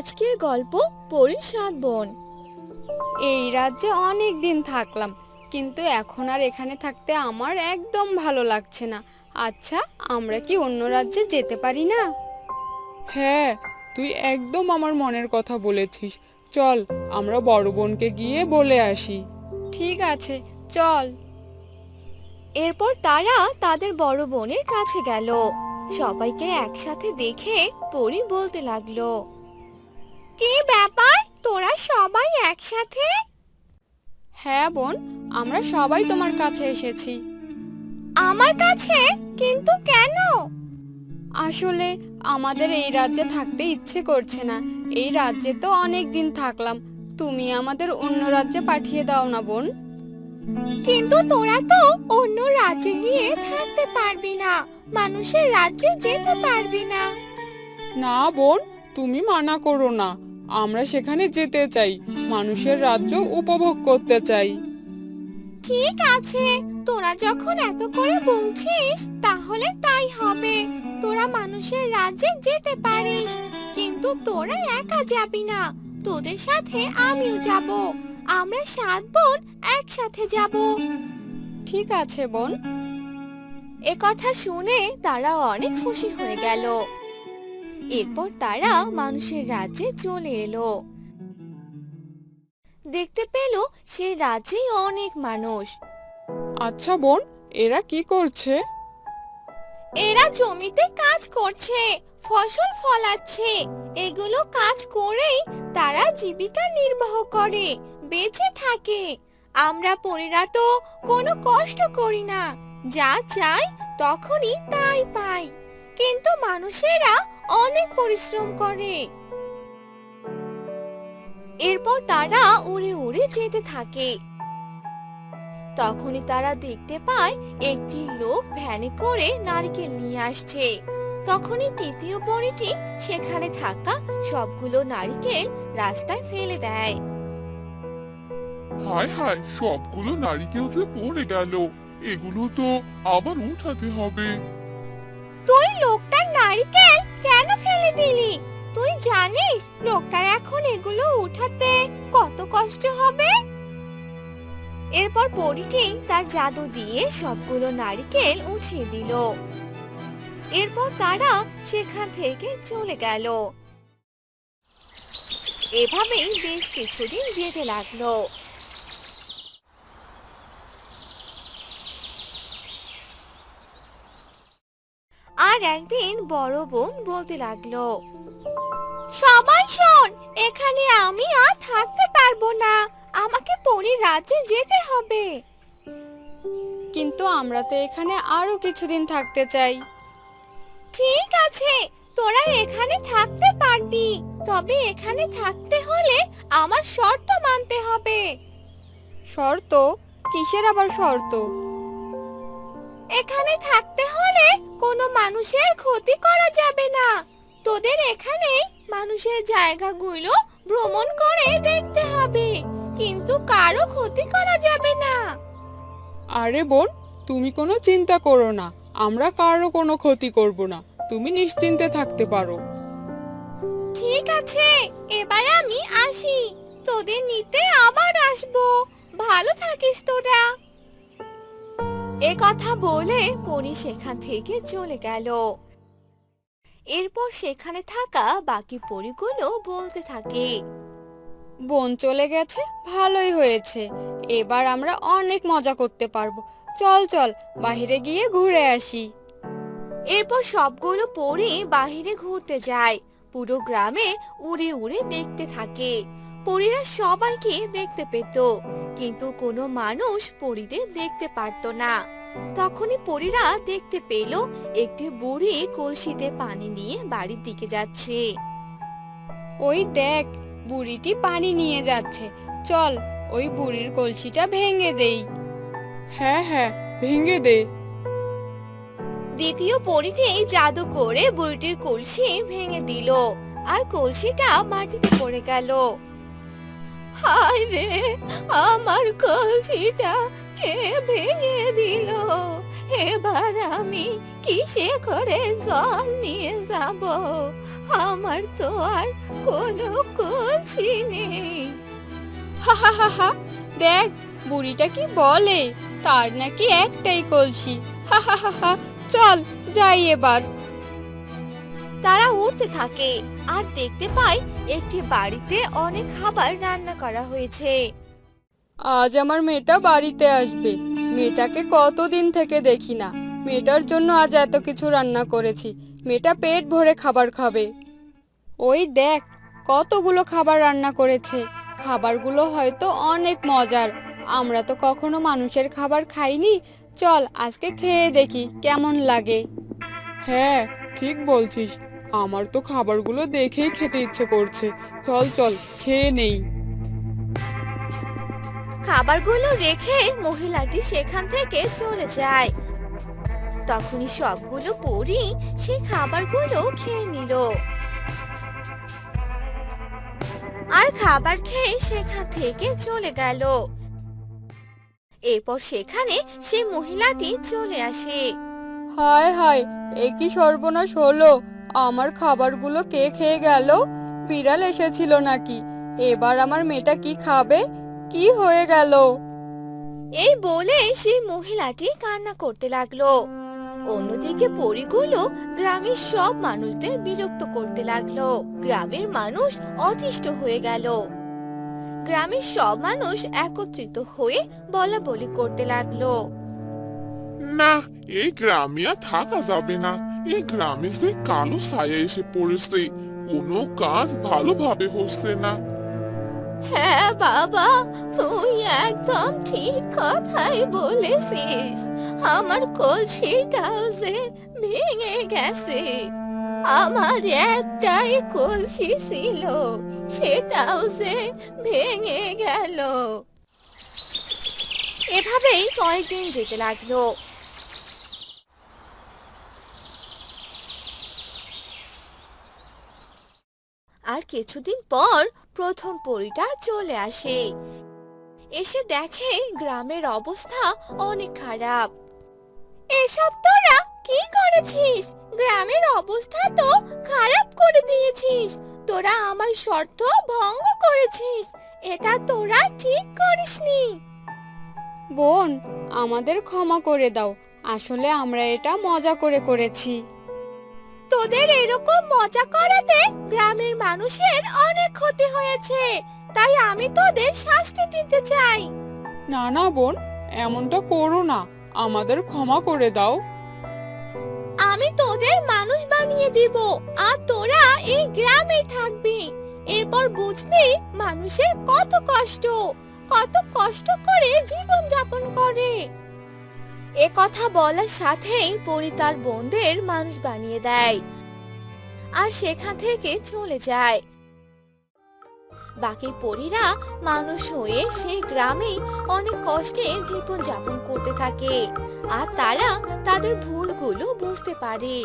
আজকের গল্প পরীর সাত বোন। এই রাজ্যে অনেক দিন থাকলাম কিন্তু এখন আর এখানে থাকতে আমার একদম ভালো লাগছে না। আচ্ছা আমরা কি অন্য রাজ্যে যেতে পারি না? হ্যাঁ তুই একদম আমার মনের কথা বলেছিস। চল আমরা বড় বোনকে গিয়ে বলে আসি। ঠিক আছে চল। এরপর তারা তাদের বড় বোনের কাছে গেল। সবাইকে একসাথে দেখে পরি বলতে লাগল কি ব্যাপার? তোরা সবাই একসাথে? হ্যাঁ বোন আমরা সবাই তোমার কাছে এসেছি। আমার কাছে? কিন্তু কেন? আসলে আমাদের এই রাজ্যে থাকতে ইচ্ছে করছে না। এই রাজ্যে তো অনেক দিন থাকলাম। তুমি আমাদের অন্য রাজ্যে পাঠিয়ে দাও না বোন। কিন্তু তোরা তো অন্য রাজ্যে গিয়ে থাকতে পারবি না। মানুষের রাজ্যে যেতে পারবি না। না বোন তুমি মানা করো না। আমরা সেখানে যেতে চাই মানুষের রাজ্য উপভোগ করতে চাই। ঠিক আছে তোরা যখন এত করে বলছিস তাহলে তাই হবে। তোরা মানুষের রাজ্যে যেতে পারিস কিন্তু তোরা একা যাবি না। তোদের সাথে আমিও যাব আমরা সাত বোন একসাথে যাব। ঠিক আছে বোন। এ কথা শুনে তারা অনেক খুশি হয়ে গেল। এরপর তারা মানুষের রাজ্যে চলে এলো। দেখতে পেল সেই রাজ্যেই অনেক মানুষ। আচ্ছা বোন এরা কি করছে? এরা জমিতে কাজ করছে ফসল ফলাচ্ছে। এগুলো কাজ করেই তারা জীবিকা নির্বাহ করে বেঁচে থাকে। আমরা পরিরা তো কোনো কষ্ট করি না যা চাই তখনই তাই পাই। কিন্তু মানুষেরা অনেক পরিশ্রম করে। এরপর তারা উড়ে উড়ে যেতে থাকে। তখনই তারা দেখতে পায় একটি লোক ভ্যানে করে নারকেল নিয়ে আসছে। তখনই তৃতীয় পরিটি সেখানে থাকা সবগুলো নারকেল রাস্তায় ফেলে দেয়। হায় হায়, সবগুলো নারিকেল যে পড়ে গেল। এগুলো তো আবার উঠাতে হবে। তুই লোকটার নারকেল কেন ফেলে দিলি? তুই জানিস লোকটার এখন এগুলো উঠাতে কত কষ্ট হবে? এরপর পরীটি তার জাদু দিয়ে সবগুলো নারকেল উঠিয়ে দিল। এরপর তারা সেখান থেকে চলে গেল। এভাবেই বেশ কিছুদিন যেতে লাগল। আর একদিন বড় বোন বলতে লাগল সবাই শোন এখানে আমি আর থাকতে পারব না আমাকে পরীর রাজ্যে যেতে হবে। কিন্তু আমরা তো এখানে আরও কিছুদিন থাকতে চাই। ঠিক আছে তোরা এখানে থাকতে পারবি তবে এখানে থাকতে হলে আমার শর্ত মানতে হবে। শর্ত? কিসের আবার শর্ত? এখানে থাকতে হলে কোনো মানুষের ক্ষতি করা যাবে না। তোদের এখানেই মানুষের জায়গাগুলো ভ্রমণ করে দেখতে হবে কিন্তু কারও ক্ষতি করা যাবে না। আরে বোন তুমি কোনো চিন্তা করো না আমরা কারও কোনো ক্ষতি করব না তুমি নিশ্চিন্তে থাকতে পারো। ঠিক আছে এবার আমি আসি তোদের নিতে আবার আসব ভালো থাকিস তোরা। এ কথা বলে পরি সেখান থেকে চলে গেল। এরপর সেখানে থাকা বাকি পরিগুলো বলতে থাকে বোন চলে গেছে ভালোই হয়েছে। এবার আমরা অনেক মজা করতে পারব। চল চল বাইরে গিয়ে ঘুরে আসি। এরপর সবগুলো পরি বাহিরে ঘুরতে যায়। পুরো গ্রামে উড়ে উড়ে দেখতে থাকে। পরীরা সবাইকে দেখতে পেত। কিন্তু কোনো মানুষ পরীদের দেখতে পারতো না। তখনই পরীরা দেখতে পেল একটি বুড়ি কলসিতে পানি নিয়ে বাড়ির দিকে যাচ্ছে। ওই দেখ বুড়িটি পানি নিয়ে যাচ্ছে। চল ওই বুড়ির কলসিটা ভেঙে দেই। হ্যাঁ হ্যাঁ ভেঙে দে। দ্বিতীয় পরিটি জাদু করে বুড়িটির কলসি ভেঙে দিল। আর কলসিটা মাটিতে পড়ে গেল। হায় রে আমার কলসিটা কে ভেঙে দিল? এবার আমি কিসে করে জল নিয়ে যাব? আমার তো আর কোনো কলসি নেই। হা হা হা হা দেখ বুড়িটা কি বলে? তার নাকি একটাই কলসি। হা হা হা হা চল যাই এবার। তারা উঠতে থাকে। আর দেখতে পাই একটি বাড়িতে অনেক খাবার রান্না করা হয়েছে। আজ আমার মেয়েটা বাড়িতে আসবে। মেয়েটাকে কতদিন থেকে দেখি না। মেয়েটার জন্য আজ এত কিছু রান্না করেছি। মেয়েটা পেট ভরে খাবার খাবে। ওই দেখ কতগুলো খাবার রান্না করেছে। খাবারগুলো হয়তো অনেক মজার। আমরা তো কখনো মানুষের খাবার খাইনি। চল আজকে খেয়ে দেখি কেমন লাগে। হ্যাঁ ঠিক বলছিস। আমার তো খাবারগুলো দেখেই খেতে ইচ্ছে করছে। চল চল খেয়ে নেই। খাবারগুলো রেখে মহিলাটি সেখান থেকে চলে যায়। তখনই সবগুলো পরি সেই খাবারগুলো খেয়ে নিল। আর খাবার খেয়ে সেখান থেকে চলে গেল। এরপর সেখানে সেই মহিলাটি চলে আসে। হায় হায় এ কি সর্বনাশ হলো? আমার খাবারগুলো কে খেয়ে গেল? বিড়াল এসেছিল নাকি? এবার আমার মেয়েটা কি খাবে? কি হয়ে গেল? এই বলে সেই মহিলাটি কান্না করতে লাগল। অন্যদিকে পরিগুলো গ্রামের সব মানুষদের বিরক্ত করতে লাগল। গ্রামের মানুষ অতিষ্ঠ হয়ে গেল। গ্রামের সব মানুষ একত্রিত হয়ে বলা বলি করতে লাগল। না এই গ্রামে আর থাকা যাবে না। এই গ্রামে যে কালো ছায়া এসে পড়েছে কোনো কাজ ভালোভাবে হচ্ছে না। হ্যাঁ বাবা তুই একদম ঠিক কথাই বলেছিস। আমার কলসিটাও যে ভেঙে গেছে। আমার একটাই কলসি ছিল সেটাও যে ভেঙে গেল। এভাবেই কয়েকদিন যেতে লাগল। আর কিছুদিন পর প্রথম পরীটা চলে আসে। এসে দেখে গ্রামের অবস্থা অনেক খারাপ। এসব তোরা কি করেছিস? গ্রামের অবস্থা তো খারাপ করে দিয়েছিস। তোরা আমার শর্ত ভঙ্গ করেছিস। এটা তোরা ঠিক করিসনি। বোন, আমাদের ক্ষমা করে দাও। আসলে আমরা এটা মজা করে করেছি। তোদের এরকম মজা করাতে গ্রামের মানুষের অনেক ক্ষতি হয়েছে। তাই আমি তোদের শাস্তি দিতে চাই। না না বোন এমনটা করো না। আমাদের ক্ষমা করে দাও। আমি তোদের মানুষ বানিয়ে দিব আর তোরা এই গ্রামে থাকবি। এরপর বুঝবি মানুষের কত কষ্ট কত কষ্ট করে জীবন যাপন করে। এ কথা বলার সাথেই পরি তার বোনদের মানুষ বানিয়ে দেয় আর সেখান থেকে চলে যায়। বাকি পরীরা মানুষ হয়ে সেই গ্রামেই অনেক কষ্টে জীবন যাপন করতে থাকে আর তারা তাদের ভুলগুলো বুঝতে পারে।